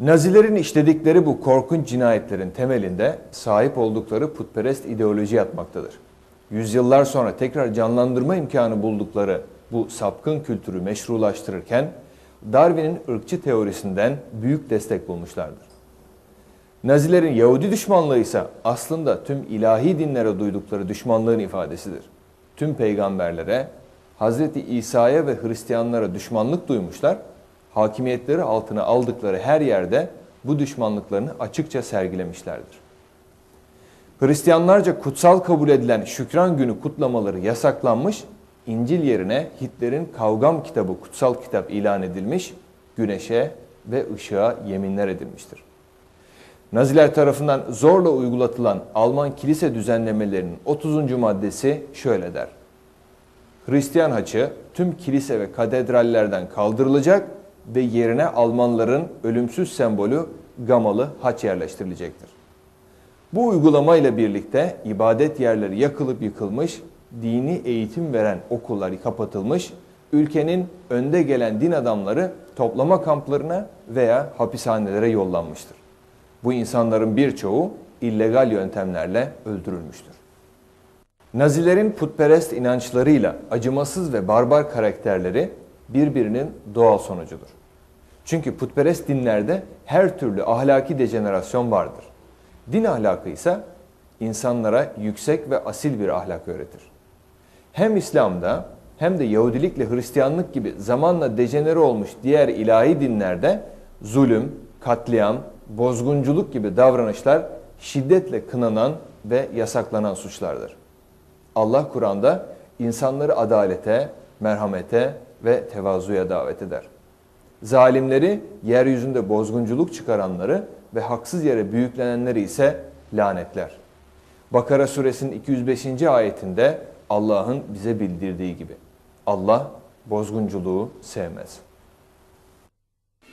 Nazilerin işledikleri bu korkunç cinayetlerin temelinde sahip oldukları putperest ideoloji yatmaktadır. Yüzyıllar sonra tekrar canlandırma imkanı buldukları bu sapkın kültürü meşrulaştırırken Darwin'in ırkçı teorisinden büyük destek bulmuşlardır. Nazilerin Yahudi düşmanlığı ise aslında tüm ilahi dinlere duydukları düşmanlığın ifadesidir. Tüm peygamberlere, Hz. İsa'ya ve Hristiyanlara düşmanlık duymuşlar, hakimiyetleri altına aldıkları her yerde bu düşmanlıklarını açıkça sergilemişlerdir. Hristiyanlarca kutsal kabul edilen Şükran Günü kutlamaları yasaklanmış, İncil yerine Hitler'in Kavgam kitabı kutsal kitap ilan edilmiş, güneşe ve ışığa yeminler edilmiştir. Naziler tarafından zorla uygulatılan Alman kilise düzenlemelerinin 30. maddesi şöyle der. Hristiyan haçı tüm kilise ve katedrallerden kaldırılacak ve yerine Almanların ölümsüz sembolü gamalı haç yerleştirilecektir. Bu uygulamayla birlikte ibadet yerleri yakılıp yıkılmış, dini eğitim veren okullar kapatılmış, ülkenin önde gelen din adamları toplama kamplarına veya hapishanelere yollanmıştır. Bu insanların birçoğu illegal yöntemlerle öldürülmüştür. Nazilerin putperest inançlarıyla acımasız ve barbar karakterleri birbirinin doğal sonucudur. Çünkü putperest dinlerde her türlü ahlaki dejenerasyon vardır. Din ahlakı ise insanlara yüksek ve asil bir ahlak öğretir. Hem İslam'da hem de Yahudilikle Hristiyanlık gibi zamanla dejenere olmuş diğer ilahi dinlerde zulüm, katliam, bozgunculuk gibi davranışlar şiddetle kınanan ve yasaklanan suçlardır. Allah Kur'an'da insanları adalete, merhamete ve tevazuya davet eder. Zalimleri, yeryüzünde bozgunculuk çıkaranları ve haksız yere büyüklenenleri ise lanetler. Bakara suresinin 205. ayetinde Allah'ın bize bildirdiği gibi Allah bozgunculuğu sevmez.